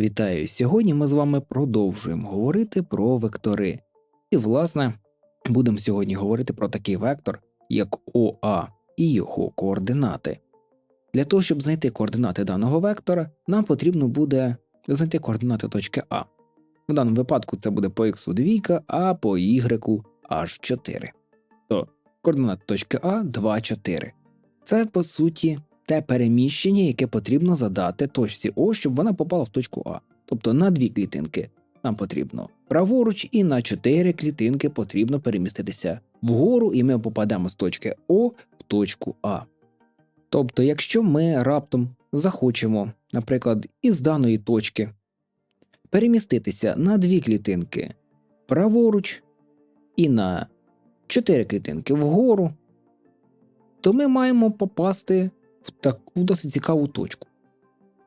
Вітаю! Сьогодні ми з вами продовжуємо говорити про вектори. І, власне, будемо сьогодні говорити про такий вектор, як ОА і його координати. Для того, щоб знайти координати даного вектора, нам потрібно буде знайти координати точки А. В даному випадку це буде по х 2, а по y аж 4. То координати точки А 2, 4. Це по суті те переміщення, яке потрібно задати точці О, щоб вона попала в точку А. Тобто на дві клітинки нам потрібно праворуч, і на чотири клітинки потрібно переміститися вгору, і ми попадемо з точки О в точку А. Тобто, якщо ми раптом захочемо, наприклад, із даної точки переміститися на дві клітинки праворуч і на чотири клітинки вгору, то ми маємо попасти в таку досить цікаву точку.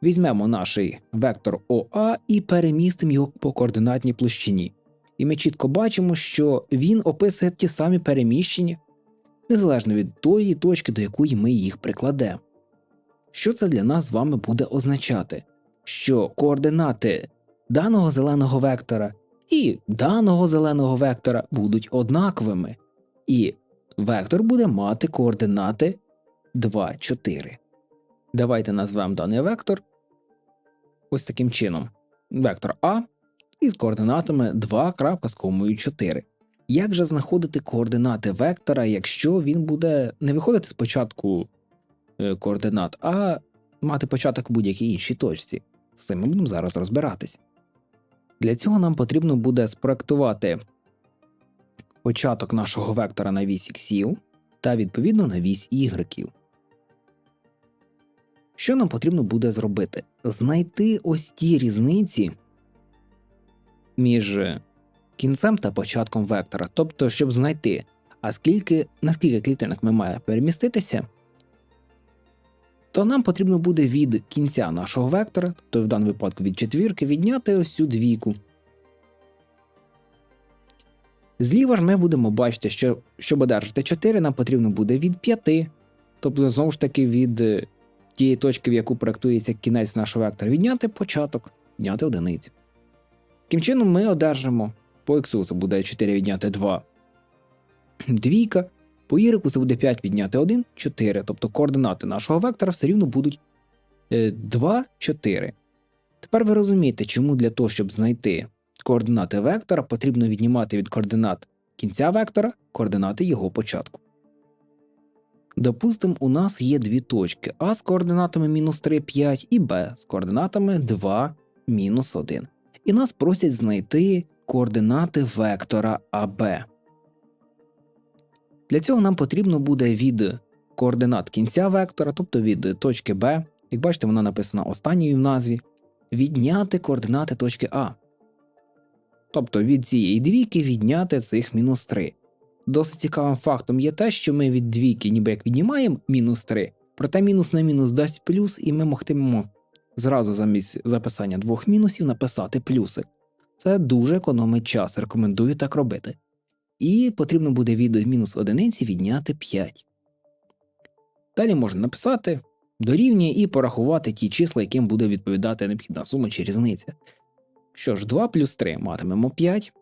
Візьмемо наш вектор ОА і перемістимо його по координатній площині. І ми чітко бачимо, що він описує ті самі переміщення, незалежно від тої точки, до якої ми їх прикладемо. Що це для нас з вами буде означати? Що координати даного зеленого вектора і даного зеленого вектора будуть однаковими, і вектор буде мати координати 2, 4. Давайте назвемо даний вектор ось таким чином: вектор А із координатами 2 з комою 4. Як же знаходити координати вектора, якщо він буде не виходити спочатку е, координат, а мати початок в будь-якій іншій точці? З цим ми будемо зараз розбиратись. Для цього нам потрібно буде спроектувати початок нашого вектора на вісь іксів та відповідно на вісь ігреків. Що нам потрібно буде зробити? Знайти ось ті різниці між кінцем та початком вектора. Тобто, щоб знайти, а скільки, на скільки клітинок ми маємо переміститися, то нам потрібно буде від кінця нашого вектора, тобто в даному випадку від четвірки, відняти ось цю двійку. Зліва ж ми будемо бачити, що щоб одержати 4, нам потрібно буде від 5, тобто, знову ж таки, від тієї точки, в яку проектується кінець нашого вектора, відняти початок, відняти одиницю. Таким чином, ми одержимо по х це буде 4 відняти 2. Двійка, по y це буде 5 відняти 1, 4. Тобто координати нашого вектора все рівно будуть 2, е, 4. Тепер ви розумієте, чому для того, щоб знайти координати вектора, потрібно віднімати від координат кінця вектора координати його початку. Допустимо, у нас є дві точки А з координатами мінус 3, 5 і Б з координатами 2, мінус 1. І нас просять знайти координати вектора АБ. Для цього нам потрібно буде від координат кінця вектора, тобто від точки Б, як бачите, вона написана останньою в назві, відняти координати точки А. Тобто від цієї двійки відняти цих мінус 3. Досить цікавим фактом є те, що ми від двійки ніби як віднімаємо мінус 3, проте мінус на мінус дасть плюс, і ми могтимемо зразу замість записання двох мінусів написати плюси. Це дуже економить час, рекомендую так робити. І потрібно буде від мінус одиниці відняти 5. Далі можна написати дорівнює і порахувати ті числа, яким буде відповідати необхідна сума чи різниця. Що ж, 2 плюс 3 матимемо 5.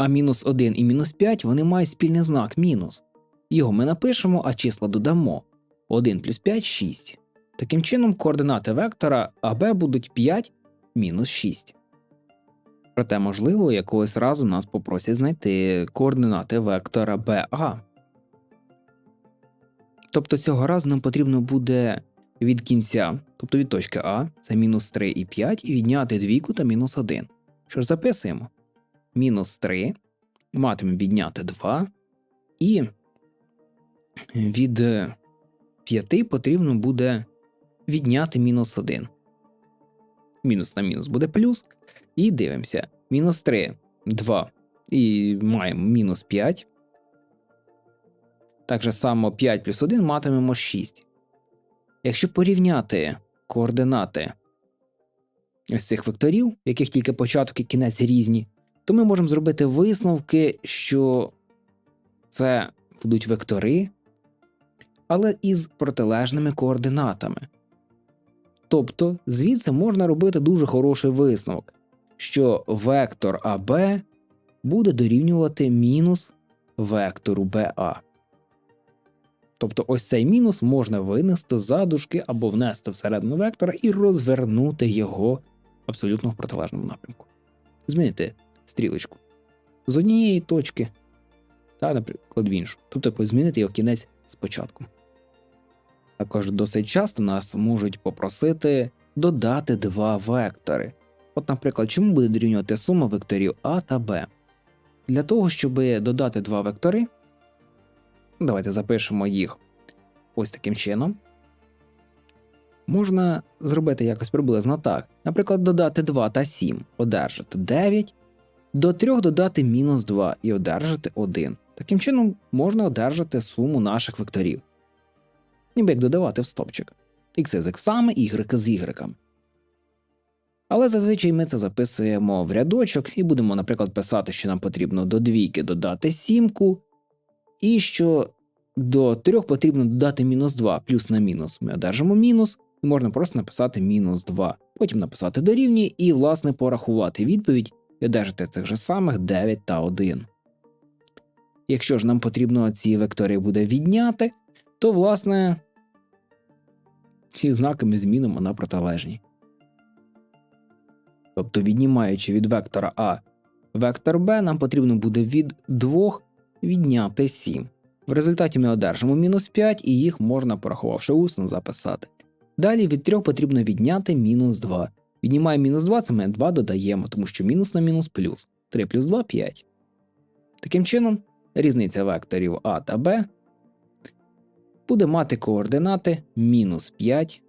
А мінус 1 і мінус 5 вони мають спільний знак мінус. Його ми напишемо, а числа додамо 1 плюс 5 6. Таким чином, координати вектора АБ будуть 5 мінус 6. Проте, можливо, якогось разу нас попросять знайти координати вектора БА. Тобто цього разу нам потрібно буде від кінця, тобто від точки А, це мінус 3 і 5, і відняти двійку та мінус 1. Що ж записуємо? Мінус 3, матимемо відняти 2, і від 5 потрібно буде відняти мінус 1. Мінус на мінус буде плюс. І дивимося. Мінус 3, 2. І маємо мінус 5. Так же само 5 плюс 1 матимемо 6. Якщо порівняти координати ось цих векторів, яких тільки початок і кінець різні, то ми можемо зробити висновки, що це будуть вектори, але із протилежними координатами. Тобто звідси можна робити дуже хороший висновок, що вектор АБ буде дорівнювати мінус вектору БА. Тобто ось цей мінус можна винести за дужки або внести всередину вектора і розвернути його абсолютно в протилежному напрямку. Змінити стрілочку з однієї точки, та, наприклад, в іншу. Тобто змінити його кінець спочатку. Також досить часто нас можуть попросити додати два вектори. От, наприклад, чому буде дорівнювати сума векторів А та Б? Для того, щоб додати два вектори, давайте запишемо їх ось таким чином. Можна зробити якось приблизно так. Наприклад, додати 2 та 7, одержати 9, до 3 додати мінус 2 і одержати 1. Таким чином можна одержати суму наших векторів. Ніби як додавати в стопчик. X з іксами, y з y. Але зазвичай ми це записуємо в рядочок і будемо, наприклад, писати, що нам потрібно до двійки додати сімку, і що до 3 потрібно додати мінус 2, плюс на мінус ми одержимо мінус, і можна просто написати мінус 2, потім написати дорівнює і, власне, порахувати відповідь і одержати цих же самих 9 та 1. Якщо ж нам потрібно ці вектори буде відняти, то, власне, ці знаки ми змінимо на протилежні. Тобто, віднімаючи від вектора А вектор Б, нам потрібно буде від 2 відняти 7. В результаті ми одержимо мінус 5 і їх можна, порахувавши усно, записати. Далі від 3 потрібно відняти мінус 2. Віднімаємо мінус 2, це ми 2 додаємо, тому що мінус на мінус плюс. 3 плюс 2 5. Таким чином, різниця векторів А та Б буде мати координати мінус 5,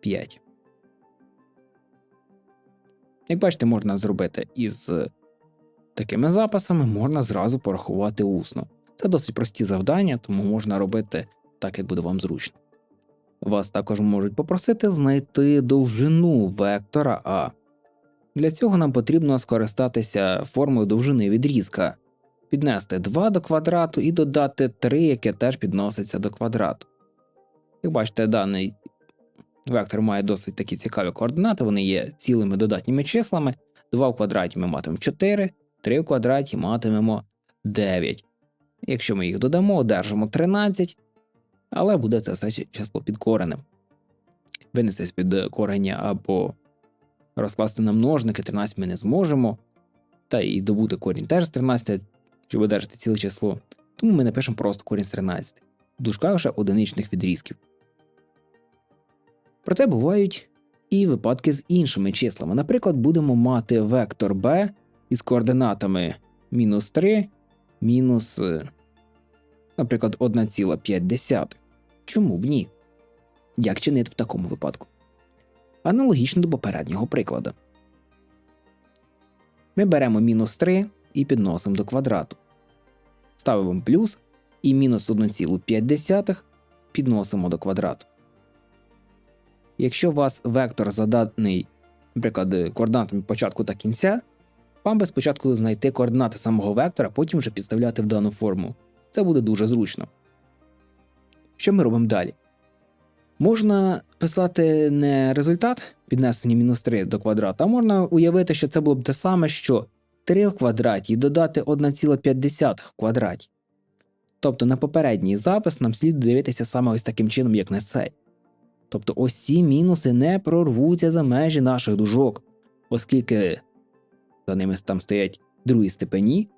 5. Як бачите, можна зробити із такими записами, можна зразу порахувати усно. Це досить прості завдання, тому можна робити так, як буде вам зручно. Вас також можуть попросити знайти довжину вектора А. Для цього нам потрібно скористатися формою довжини відрізка, піднести 2 до квадрату і додати 3, яке теж підноситься до квадрату. Як бачите, даний вектор має досить такі цікаві координати, вони є цілими додатніми числами. 2 в квадраті ми матимемо 4, 3 в квадраті матимемо 9. Якщо ми їх додамо, одержимо 13, але буде це все число підкореним. Винести з під корення або розкласти на множники 13 ми не зможемо. Та і добути корінь теж з 13, щоб одержати ціле число. Тому ми напишемо просто корінь з 13, в дужках вже одиничних відрізків. Проте бувають і випадки з іншими числами. Наприклад, будемо мати вектор b із координатами мінус 3, мінус, е, наприклад, 1,5. Чому б ні? Як чинити в такому випадку? Аналогічно до попереднього прикладу. Ми беремо мінус 3 і підносимо до квадрату. Ставимо плюс і мінус 1,5 підносимо до квадрату. Якщо у вас вектор заданий, наприклад, координатами початку та кінця, вам би спочатку знайти координати самого вектора, потім вже підставляти в дану форму. Це буде дуже зручно. Що ми робимо далі? Можна писати не результат піднесення мінус 3 до квадрата, а можна уявити, що це було б те саме, що 3 в квадраті і додати 1,5 в квадраті. Тобто на попередній запис нам слід дивитися саме ось таким чином, як на цей. Тобто ось ці мінуси не прорвуться за межі наших дужок, оскільки за ними там стоять другі степені,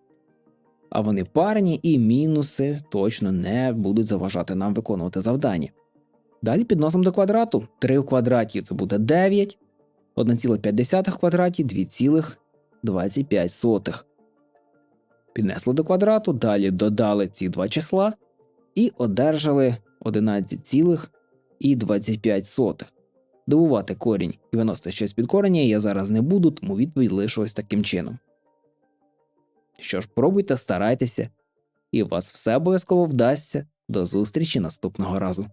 а вони парні, і мінуси точно не будуть заважати нам виконувати завдання. Далі підносимо до квадрату 3 в квадраті це буде 9, 1,5 в квадраті 2,25. Піднесли до квадрату, далі додали ці два числа і одержали 11,25. Добувати корінь і виносити щось під корення я зараз не буду, тому відповідь лишу ось таким чином. Що ж, пробуйте, старайтеся, і у вас все обов'язково вдасться. До зустрічі наступного разу.